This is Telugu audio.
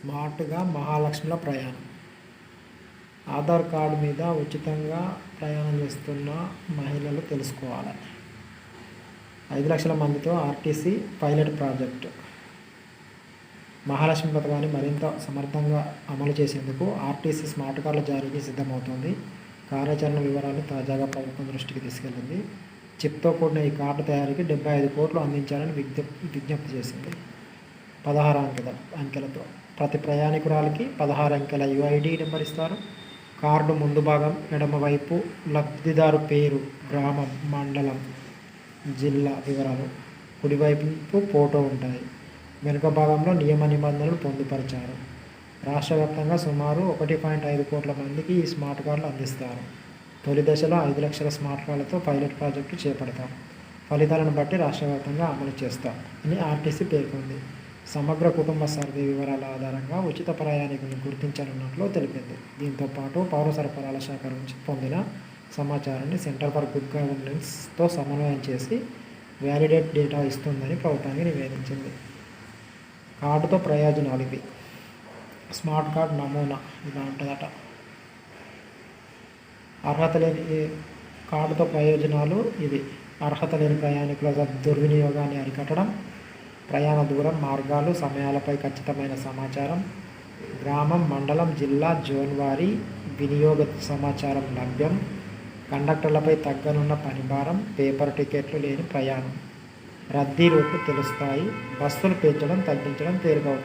స్మార్ట్గా మహాలక్ష్మిలో ప్రయాణం. ఆధార్ కార్డు మీద ఉచితంగా ప్రయాణం చేస్తున్న మహిళలు తెలుసుకోవాలి. ఐదు లక్షల మందితో ఆర్టీసీ పైలట్ ప్రాజెక్టు. మహాలక్ష్మి పథకాన్ని మరింత సమర్థంగా అమలు చేసేందుకు ఆర్టీసీ స్మార్ట్ కార్డుల జారీకి సిద్ధమవుతోంది. కార్యాచరణ వివరాలు తాజాగా ప్రభుత్వం దృష్టికి తీసుకెళ్ళింది. చిప్తో కూడిన ఈ కార్డు తయారీకి డెబ్బై ఐదు కోట్లు అందించాలని విజ్ఞప్తి విజ్ఞప్తి చేసింది. పదహారు అంకెల అంకెలతో ప్రతి ప్రయాణికురాలికి పదహారు అంకెల యుఐడి నెంబర్ ఇస్తారు కార్డు ముందు భాగం ఎడమవైపు లబ్ధిదారు పేరు గ్రామం మండలం జిల్లా వివరాలు. కుడివైపు ఫోటో ఉంటాయి వెనుక భాగంలో నియమ నిబంధనలు పొందుపరిచారు. రాష్ట్ర వ్యాప్తంగా సుమారు ఒకటి పాయింట్ ఐదు కోట్ల మందికి ఈ స్మార్ట్ కార్డులు అందిస్తారు. తొలి దశలో ఐదు లక్షల స్మార్ట్ కార్డులతో పైలట్ ప్రాజెక్టు చేపడతాం. ఫలితాలను బట్టి రాష్ట్ర వ్యాప్తంగా అమలు చేస్తాం అని ఆర్టీసీ పేర్కొంది. సమగ్ర కుటుంబ సర్వే వివరాల ఆధారంగా ఉచిత ప్రయాణికులను గుర్తించనున్నట్లు తెలిపింది. దీంతో పాటు పౌర సరఫరాల శాఖ నుంచి పొందిన సమాచారాన్ని సెంటర్ ఫర్ గుడ్ గవర్నెన్స్తో సమన్వయం చేసి వ్యాలిడేట్ డేటా ఇస్తుందని ప్రభుత్వానికి నివేదించింది. కార్డుతో ప్రయోజనాలు ఇవి. స్మార్ట్ కార్డ్ నమూనా ఇలా ఉంటుందట అర్హత లేని కార్డుతో ప్రయోజనాలు ఇవి? అర్హత లేని ప్రయాణికుల దుర్వినియోగాన్ని అరికట్టడం ప్రయాణ దూరం మార్గాలు సమయాలపై ఖచ్చితమైన సమాచారం. గ్రామం మండలం జిల్లా జోన్ వారీ వినియోగ సమాచారం లభ్యం. కండక్టర్లపై తగ్గనున్న పనిభారం పేపర్ టికెట్లు లేని ప్రయాణం. రద్దీ రూట్లు తెలుస్తాయి. బస్సులు పెంచడం తగ్గించడం తేలికవుతుంది.